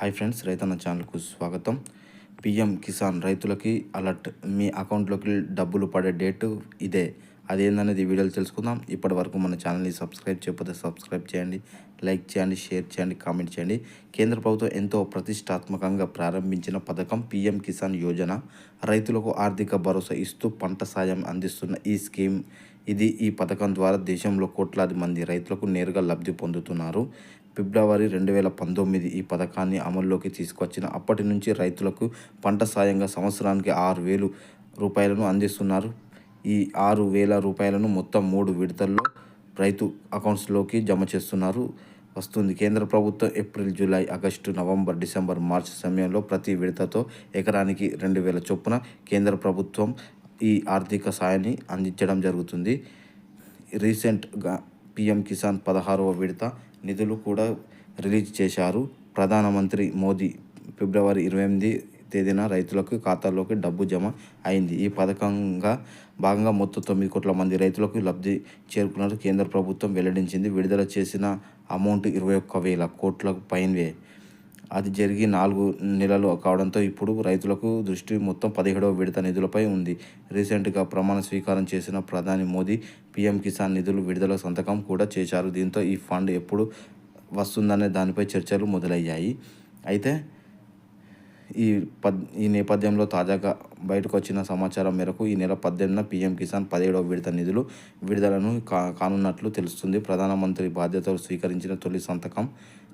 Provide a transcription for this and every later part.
Hi friends రైతన్న ఛానల్కు స్వాగతం. పిఎం కిసాన్ రైతులకి అలర్ట్ మీ అకౌంట్లోకి డబ్బులు పడే డేటు ఇదే. అదేందనేది వీడియోలు తెలుసుకుందాం. ఇప్పటి వరకు మన ఛానల్ని సబ్స్క్రైబ్ చేయకపోతే సబ్స్క్రైబ్ చేయండి లైక్ చేయండి షేర్ చేయండి కామెంట్ చేయండి. కేంద్ర ప్రభుత్వం ఎంతో ప్రతిష్టాత్మకంగా ప్రారంభించిన పథకం పీఎం కిసాన్ యోజన. రైతులకు ఆర్థిక భరోసా ఇస్తూ పంట సాయం అందిస్తున్న ఈ స్కీమ్. ఇది ఈ పథకం ద్వారా దేశంలో కోట్లాది మంది రైతులకు నేరుగా లబ్ధి పొందుతున్నారు. ఫిబ్రవరి రెండు వేల పంతొమ్మిది ఈ పథకాన్ని అమల్లోకి తీసుకొచ్చిన అప్పటి నుంచి రైతులకు పంట సాయంగా సంవత్సరానికి ఆరు వేలు రూపాయలను అందిస్తున్నారు. ఈ ఆరు వేల రూపాయలను మొత్తం మూడు విడతల్లో రైతు అకౌంట్స్లోకి జమ చేస్తున్నారు. వస్తుంది. కేంద్ర ప్రభుత్వం April July August November December March సమయంలో ప్రతి విడతతో ఎకరానికి రెండు వేల చొప్పున కేంద్ర ప్రభుత్వం ఈ ఆర్థిక సాయాన్ని అందించడం జరుగుతుంది. రీసెంట్గా పిఎం కిసాన్ పదహారవ విడత నిధులు కూడా రిలీజ్ చేశారు. ప్రధానమంత్రి మోదీ ఫిబ్రవరి ఇరవై ఎనిమిది తేదీన రైతులకు ఖాతాల్లోకి డబ్బు జమ అయింది. ఈ పథకంగా భాగంగా మొత్తం తొమ్మిది కోట్ల మంది రైతులకు లబ్ధి చేరుకున్నట్టు కేంద్ర ప్రభుత్వం వెల్లడించింది. విడుదల చేసిన అమౌంట్ ఇరవై ఒక్క వేల కోట్లకు పైనవే అది జరిగి నాలుగు నెలలు కావడంతో ఇప్పుడు రైతులకు దృష్టి మొత్తం పదిహేడవ విడత నిధులపై ఉంది. రీసెంట్గా ప్రమాణ స్వీకారం చేసిన ప్రధాని మోదీ పీఎం కిసాన్ నిధులు విడుదల సంతకం కూడా చేశారు. దీంతో ఈ ఫండ్ ఎప్పుడు వస్తుందనే దానిపై చర్చలు మొదలయ్యాయి. అయితే ఈ పద్ ఈ నేపథ్యంలో తాజాగా బయటకు వచ్చిన సమాచారం మేరకు ఈ నెల పద్దెనిమిదిన పీఎం కిసాన్ పదిహేడవ విడత నిధులు విడుదలను కా కానున్నట్లు తెలుస్తుంది. ప్రధానమంత్రి బాధ్యతలు స్వీకరించిన తొలి సంతకం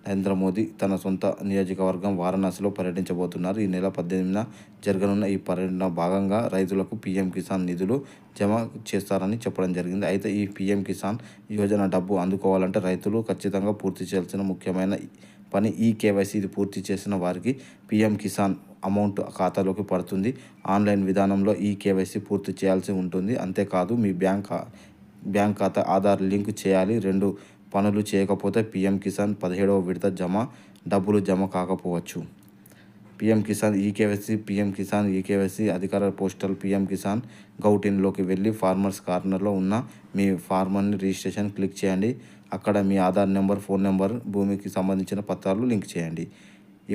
నరేంద్ర మోదీ తన సొంత నియోజకవర్గం వారణాసిలో పర్యటించబోతున్నారు. ఈ నెల పద్దెనిమిదిన జరగనున్న ఈ పర్యటన భాగంగా రైతులకు పీఎం కిసాన్ నిధులు జమ చేస్తారని చెప్పడం జరిగింది. అయితే ఈ పీఎం కిసాన్ యోజన డబ్బు అందుకోవాలంటే రైతులు ఖచ్చితంగా పూర్తి చేయాల్సిన ముఖ్యమైన పని ఈ కేవైసీ ఇది పూర్తి చేసిన వారికి పీఎం కిసాన్ అమౌంట్ ఖాతాలోకి పడుతుంది. ఆన్లైన్ విధానంలో ఈ కేవైసీ పూర్తి చేయాల్సి ఉంటుంది. అంతేకాదు మీ బ్యాంక్ బ్యాంక్ ఖాతా ఆధార్ లింక్ చేయాలి. రెండు పనులు చేయకపోతే పీఎం కిసాన్ పదిహేడవ విడత జమ డబ్బులు జమ కాకపోవచ్చు. PM Kisan eKYC PM Kisan eKYC అధికార పోస్టల్ పీఎం కిసాన్ గౌటిన్లోకి వెళ్ళి ఫార్మర్స్ కార్నర్లో ఉన్న మీ ఫార్మర్ని రిజిస్ట్రేషన్ క్లిక్ చేయండి. అక్కడ మీ ఆధార్ నెంబర్ ఫోన్ నెంబర్ భూమికి సంబంధించిన పత్రాలు లింక్ చేయండి.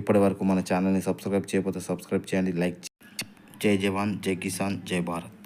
ఇప్పటి వరకు మన ఛానల్ని సబ్స్క్రైబ్ చేయకపోతే సబ్స్క్రైబ్ చేయండి. లైక్ జై జవాన్ జై కిసాన్ జై భారత్.